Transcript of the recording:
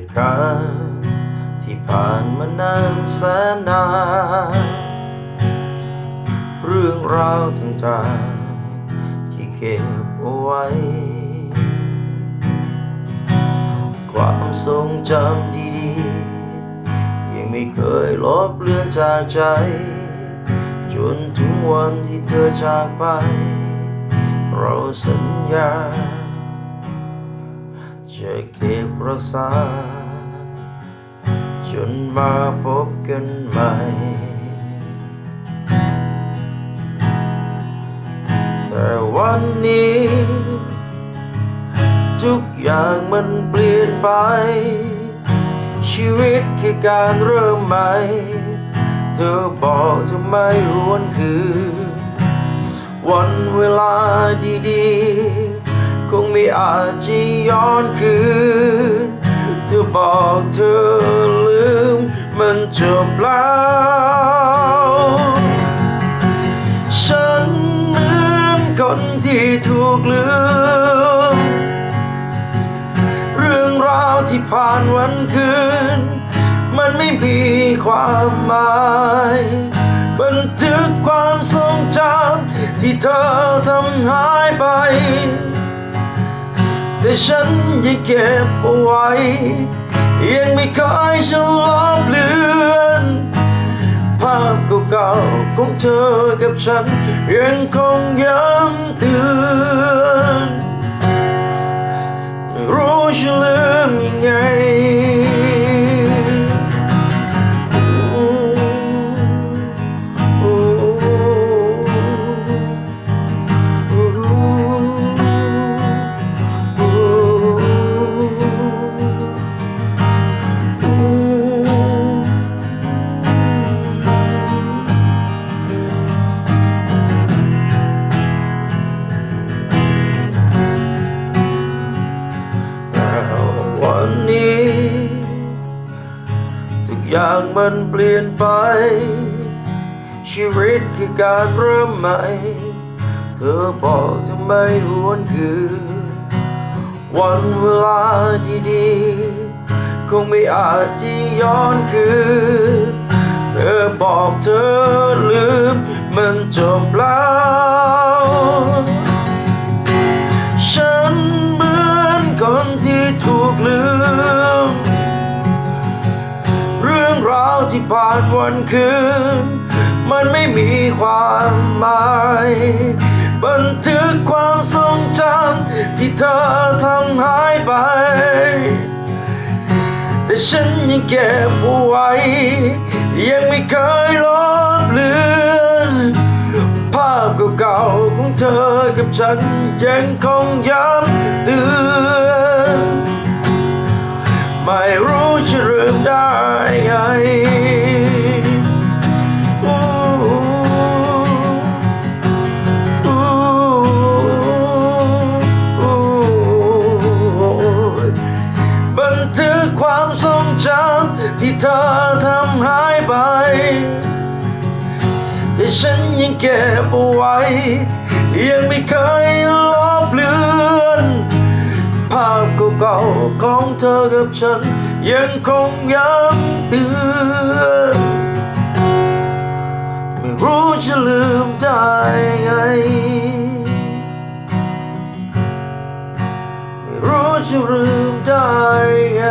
ตุการณ์ที่ผ่านมานานแสนนาน เรื่องราวต่างๆที่เก็บเอาไว้ ความทรงจำดีๆ ยังไม่เคยลบเลือนจากใจ จนถึงวันที่เธอจากไป เราสัญญา จะเก็บรักษา จนมาพบกันใหม่แต่วันนี้ ทุกอย่างมันเปลี่ยนไป ชีวิตคือการเริ่มใหม่ เธอบอกเธอไม่หวนคืนวันเวลาดีๆ คงไม่อาจจะย้อนคืนเธอบอกเธอลืมมันจบแล้วฉันเหมือนคนที่ถูกลืม เรื่องราวที่ผ่านวันคืน มันไม่มีความหมายบันทึกความทรงจำที่เธอทำหายไป แต่ฉันยังเก็บเอาไว้ ยังไม่เคยจะลบเลือนภาพเก่าๆของเธอกับฉันยังคงย้ำเตือน อย่างมันเปลี่ยนไป ชีวิตคือการเริ่มใหม่ เธอบอกเธอไม่หวนคืนวันเวลาดีๆ คงไม่อาจจะย้อนคืนเธอบอกเธอลืมมันจบแล้ว ผ่านวันคืน มันไม่มีความหมาย บันทึกความทรงจำที่เธอทำหายไป แต่ฉันยังเก็บเอาไว้ ยังไม่เคยลบเลือนภาพเก่าๆของเธอกับฉันยังคงย้ำเตือนไม่รู้จะเริ่มได้ไง ที่เธอทำหายไป แต่ฉันยังเก็บเอาไว้ ยังไม่เคยลบเลือน ภาพเก่าๆของเธอกับฉัน ยังคงย้ำเตือนไม่รู้จะลืมได้ไงไม่รู้จะลืมได้ไง